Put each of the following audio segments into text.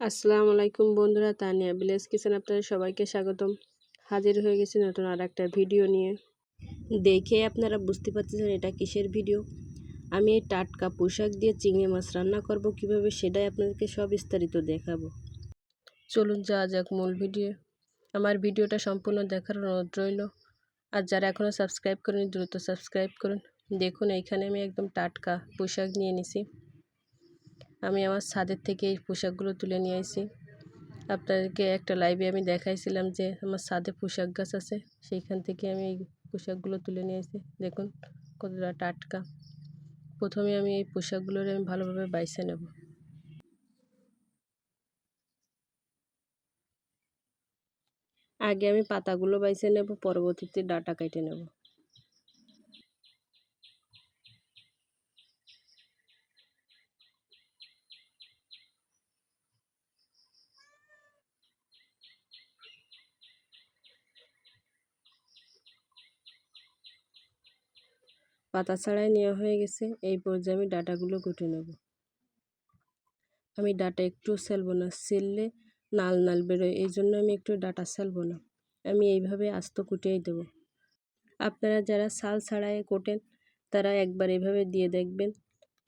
আসসালামু আলাইকুম বন্ধুরা, তানিয়া ভিলেজ কিচেন আপনাদের সবাইকে স্বাগতম। হাজির হয়ে গেছি নতুন আর একটা ভিডিও নিয়ে। দেখে আপনারা বুঝতে পারতেছেন এটা কিসের ভিডিও? আমি এই টাটকা পোশাক দিয়ে চিংড়ি মাছ রান্না করব কীভাবে সেটাই আপনাদেরকে সব বিস্তারিত দেখাবো। চলুন যা যাক মূল ভিডিও। আমার ভিডিওটা সম্পূর্ণ দেখার অনুরোধ রইল। আর যারা এখনও সাবস্ক্রাইব করেনি দ্রুত সাবস্ক্রাইব করুন। দেখুন, এইখানে আমি একদম টাটকা পোশাক নিয়ে নিছি। আমি আমার ছাদের থেকে এই পোশাকগুলো তুলে নিয়ে আসি আপনাদেরকে একটা লাইভে আমি দেখাইছিলাম যে আমার ছাদে পোশাক গাছ আছে, সেইখান থেকে আমি এই পোশাকগুলো তুলে নিয়ে আসি দেখুন কতটা টাটকা। প্রথমে আমি এই পোশাকগুলোর আমি ভালোভাবে বাইছে নেব। আগে আমি পাতাগুলো বাইছে নেব, পরবর্তীতে ডাটা কেটে নেব। পাতা ছাড়াই নেওয়া হয়ে গেছে, এই পর্যায়ে আমি ডাটাগুলো কুটে নেব। আমি ডাটা একটু সেলবো না সেললে নাল নাল বেরোয়, এই জন্য আমি একটু ডাটা সেলবো না আমি এইভাবে আস্ত কুটিয়েই দেবো। আপনারা যারা সাল ছাড়াই কোটেন, তারা একবার এভাবে দিয়ে দেখবেন,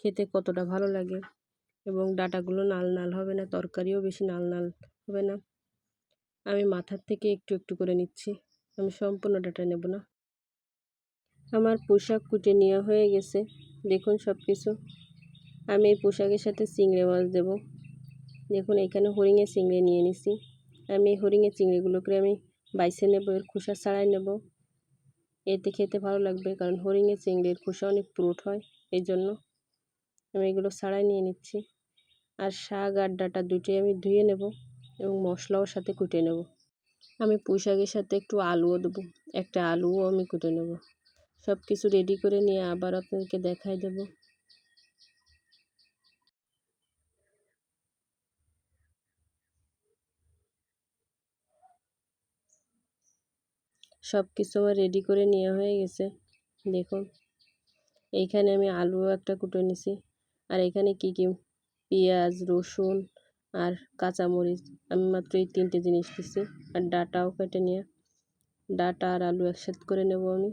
খেতে কতটা ভালো লাগে এবং ডাটাগুলো নাল নাল হবে না, তরকারিও বেশি নাল নাল হবে না। আমি মাথার থেকে একটু একটু করে নিচ্ছি, আমি সম্পূর্ণ ডাটা নেব না। আমার পোশাক কুটে নেওয়া হয়ে গেছে। দেখুন সব কিছু আমি এই পোশাকের সাথে চিংড়ে মাছ দেব। দেখুন, এখানে হরিঙে চিংড়ি নিয়ে নিছি। আমি এই হরিঙে চিংড়িগুলোকে আমি বাইছে নেব, এর খোসা ছাড়াই নেব। এতে খেতে ভালো লাগবে, কারণ হরিঙে চিংড়ির খোসা অনেক পুরুট হয়, এই জন্য আমি এগুলো ছাড়াই নিয়ে নিচ্ছি। আর শাক আর ডাটা দুটোই আমি ধুয়ে নেব এবং মশলাও সাথে কুটে নেব। আমি পোশাকের সাথে একটু আলুও দেবো। একটা আলুও আমি কুটে নেব। সব কিছু রেডি করে নিয়ে আবার আপনাদেরকে দেখাই দেব। সব কিছু আমার রেডি করে নেওয়া হয়ে গেছে। দেখুন, এইখানে আমি আলুও একটা কুটে নিছি। আর এখানে কি কি? পেঁয়াজ, রসুন আর কাঁচামরিচ। আমি মাত্র এই তিনটে জিনিস দিছি। আর ডাটাও কেটে নিয়ে, ডাটা আর আলু একসাথে করে নেব আমি।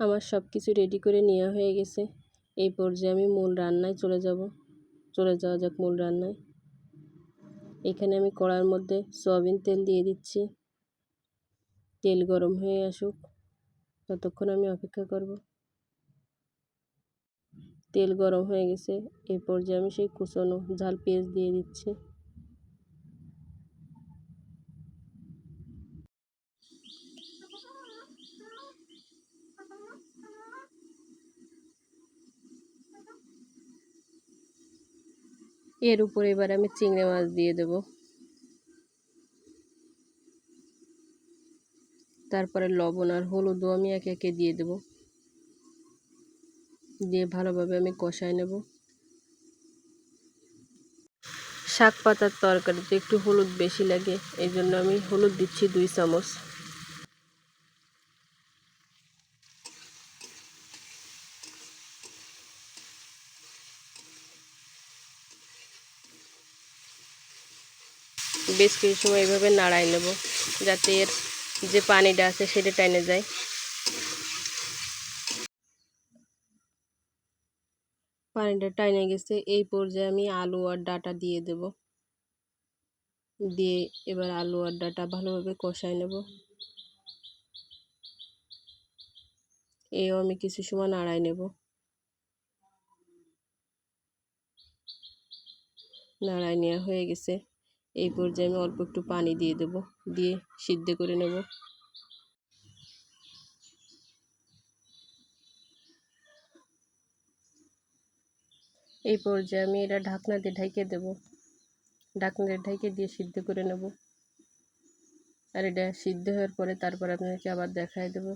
আমার সব কিছু রেডি করে নেওয়া হয়ে গেছে। এই পর্যায়ে আমি মূল রান্নায় চলে যাব। চলে যাওয়া যাক মূল রান্নায়। এখানে আমি কড়ার মধ্যে সয়াবিন তেল দিয়ে দিচ্ছি। তেল গরম হয়ে আসুক। ততক্ষণ আমি অপেক্ষা করব। তেল গরম হয়ে গেছে। এই পর্যায়ে আমি সেই কুচনো ঝাল পেঁয়াজ দিয়ে দিচ্ছি। এর উপরে এবার আমি চিংড়ি মাছ দিয়ে দেব। তারপরে লবণ আর হলুদও আমি একে একে দিয়ে দেব। দিয়ে ভালোভাবে আমি কষাই নেব। শাক পাতার তরকারিতে একটু হলুদ বেশি লাগে এই জন্য আমি হলুদ দিচ্ছি দুই চামচ। বেশ কিছু সময় এইভাবে নাড়াই নেব, যাতে এর যে পানিটা আছে সেটা টাইনে যায়। পানিটা টাইনে গেছে, এই পর্যায়ে আমি আলু আর ডাটা দিয়ে দেব। দিয়ে এবার আলু আর ডাটা ভালোভাবে কষাই নেব। এও আমি কিছু সময় নাড়াই নেব। নাড়াই নেওয়া হয়ে গেছে। এই পর্যায়ে আমি অল্প একটু পানি দিয়ে দেব, দিয়ে সিদ্ধ করে নেব। এই পর্যায়ে আমি এটা ঢাকনা দিয়ে ঢেকে দেব। ঢাকনা দিয়ে ঢেকে দিয়ে সিদ্ধ করে নেব। আর এটা সিদ্ধ হওয়ার পরে তারপর আপনাকে আবার দেখাই দেব।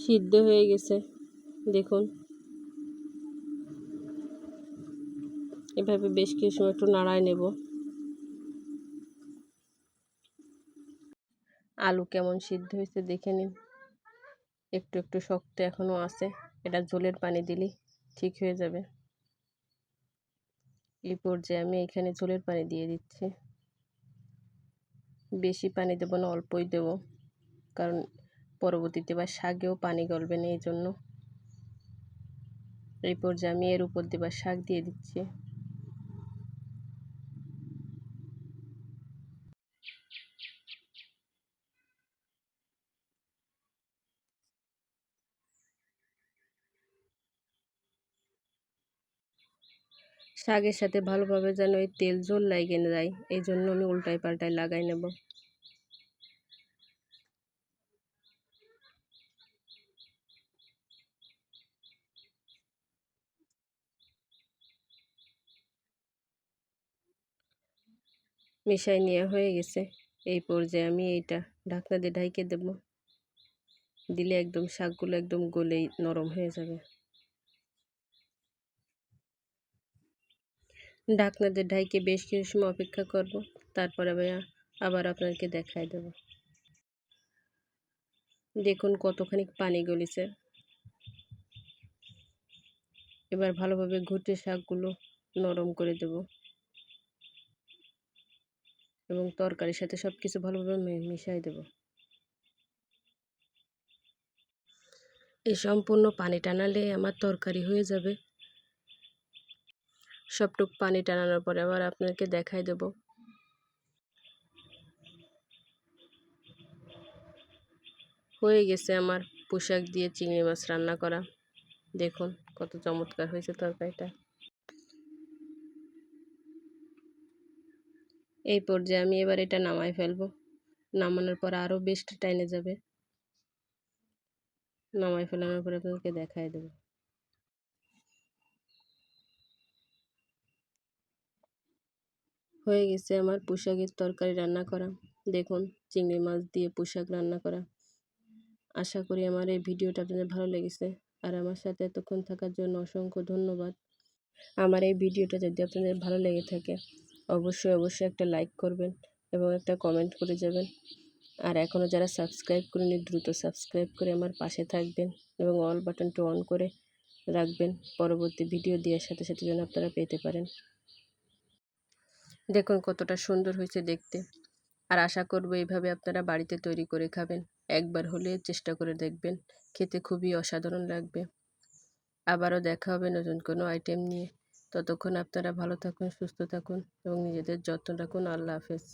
সিদ্ধ হয়ে গেছে, দেখুন। এভাবে বেশ কিছু সময় একটু নাড়ায় নেব। আলু কেমন সিদ্ধ হয়েছে দেখে নিন। একটু একটু শক্ত এখনও আছে। এটা জলের পানি দিলেই ঠিক হয়ে যাবে। এই পর্যায়ে আমি এখানে ঝোলের পানি দিয়ে দিচ্ছি। বেশি পানি দেবো না, অল্পই দেব। কারণ পরবর্তীতে বা শাকেও পানি গলবে না এই জন্য এই পর্যায়ে আমি এর উপর দেবার শাক দিয়ে দিচ্ছি। শাকের সাথে ভালোভাবে যেন এই তেল ঝোল লাগে যায়, এই জন্য আমি উল্টাই পাল্টাই লাগাই নেব। মিশাই নেওয়া হয়ে গেছে। এই পর্যায়ে আমি এইটা ঢাকনা দিয়ে ঢাইকে দেব। দিলে একদম শাকগুলো একদম গলেই নরম হয়ে যাবে। ঢাকনা দিয়ে ঢাইকে বেশ কিছু সময় অপেক্ষা করব, তারপরে আবার আপনাকে দেখাই দেব। দেখুন কতখানি পানি গলিছে। এবার ভালোভাবে ঘুটে শাকগুলো নরম করে দেব। এবং তরকারির সাথে সব কিছু ভালোভাবে মিশাই দেব। এই সম্পূর্ণ পানি টানালে আমার তরকারি হয়ে যাবে। সবটুক পানি টানানোর পরে আবার আপনাকে দেখাই দেব। হয়ে গেছে আমার পোশাক দিয়ে চিংড়ি মাছ রান্না করা। দেখুন কত চমৎকার হয়েছে তরকারিটা। এই পর্যায়ে আমি এবার এটা নামাই ফেলব। নামানোর পর আরও বেস্ট টাইনে যাবে। নামাই ফেলানোর পরে আপনাকে দেখাই দেবো। হয়ে গেছে আমার পোশাকের তরকারি রান্না করা। দেখুন, চিংড়ি মাছ দিয়ে পোশাক রান্না করা। আশা করি আমার এই ভিডিওটা আপনাদের ভালো লেগেছে। আর আমার সাথে এতক্ষণ থাকার জন্য অসংখ্য ধন্যবাদ। আমার এই ভিডিওটা যদি আপনাদের ভালো লেগে থাকে, অবশ্যই অবশ্যই একটা লাইক করবেন এবং একটা কমেন্ট করে যাবেন। আর এখনও যারা সাবস্ক্রাইব করেনি দ্রুত সাবস্ক্রাইব করে আমার পাশে থাকবেন এবং অল বাটনটা অন করে রাখবেন। পরবর্তী ভিডিও দেওয়ার সাথে সাথে যেন আপনারা পেতে পারেন। দেখুন কতটা সুন্দর হয়েছে দেখতে। আর আশা করব এইভাবে আপনারা বাড়িতে তৈরি করে খাবেন। একবার হলে চেষ্টা করে দেখবেন। খেতে খুবই অসাধারণ লাগবে। আবারও দেখা হবে নতুন কোনো আইটেম নিয়ে। ততক্ষণ আপনারা ভালো থাকুন, সুস্থ থাকুন এবং নিজেদের যত্ন রাখুন। আল্লাহ হাফেজ।